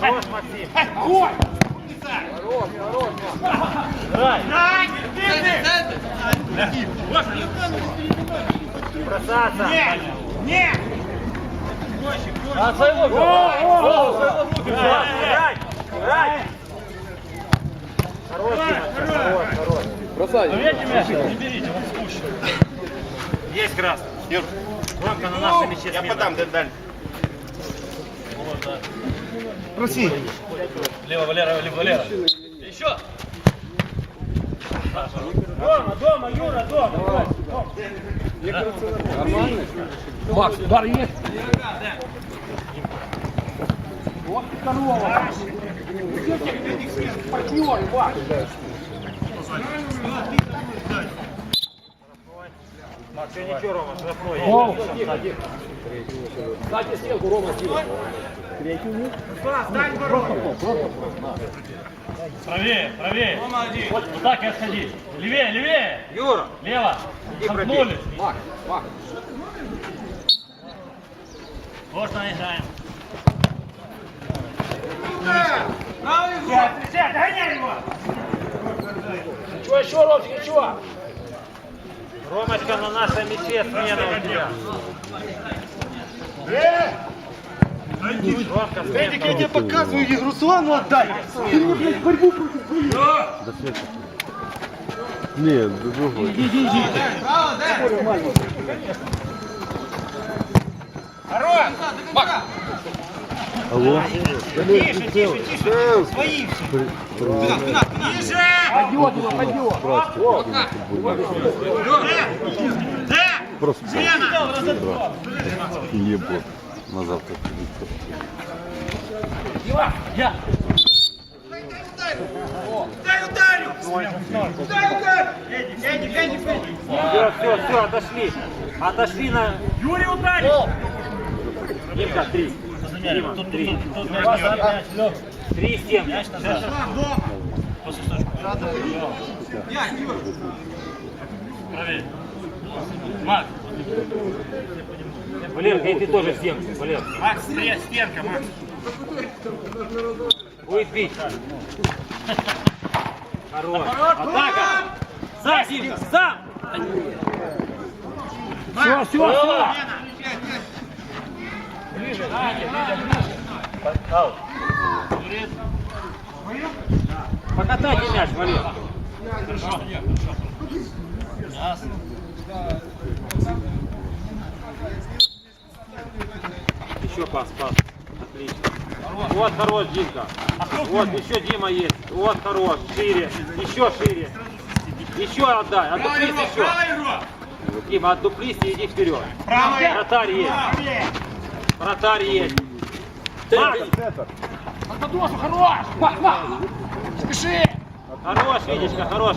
Хорош, Максим. Ой! Играй. Бросаться. Нет! Нет! А своего. Играй. Хорош, хорош, хорош. Поверьте мяч, не берите, он спущен. Есть красный. Громко на нашем мяче Я подам, дальше. Проси. Лево, Валера, лево, Валера. Еще. Дома, дома, Юра, дома. Макс, удар есть. Вот здорово. Партнер, Иван. Макс, я ничего, Рома, штрафной. Кстати, стенку Рома сделал. Правее, правее. Вот, вот так и отходи. Левее, левее. Юра, Лево. Замкнулись. Макс, Макс. Можно играем. Сядь, сядь, догоняй его. Ничего еще, Ромчик, ничего. Ромочка, на нашем мяче смена у тебя. Ромка, Эдик, я тебе показываю, ей Руслану отдай. Ты мне, блядь, борьбу против своих. Нет, другой. Иди, иди, иди. Хорош! Алло? Тише, тише, тише. Свои все. Ниже! Пойдет его, пойдет. Да! Просто ебот. На завтра. Я. Дай ударю! Дай ударю! Все, все, все, отошли. Отошли на... Юрий ударил! Димка, три. Дима, три. Три стенки. Правее. Макс. Валерка, и ты тоже стенку. Валер, Макс, стоять, стенка, Макс. будет бить. Хорош. Атака. Сам, Димка, сам. Все, все, все. Аут. Покатайте мяч, Валер. Ясно. Еще пас, пас. Отлично. Вот хорош, Димка. Вот еще Дима есть. Вот хорош. Шире. Еще шире. Еще отдай. Отдуплись еще. Дима, отдуплись и иди вперед. Правый. Вратарь есть. Вратарь есть. Под подошву, хорош! Мах, мах! Спеши! Хорош, Витечка, хорош.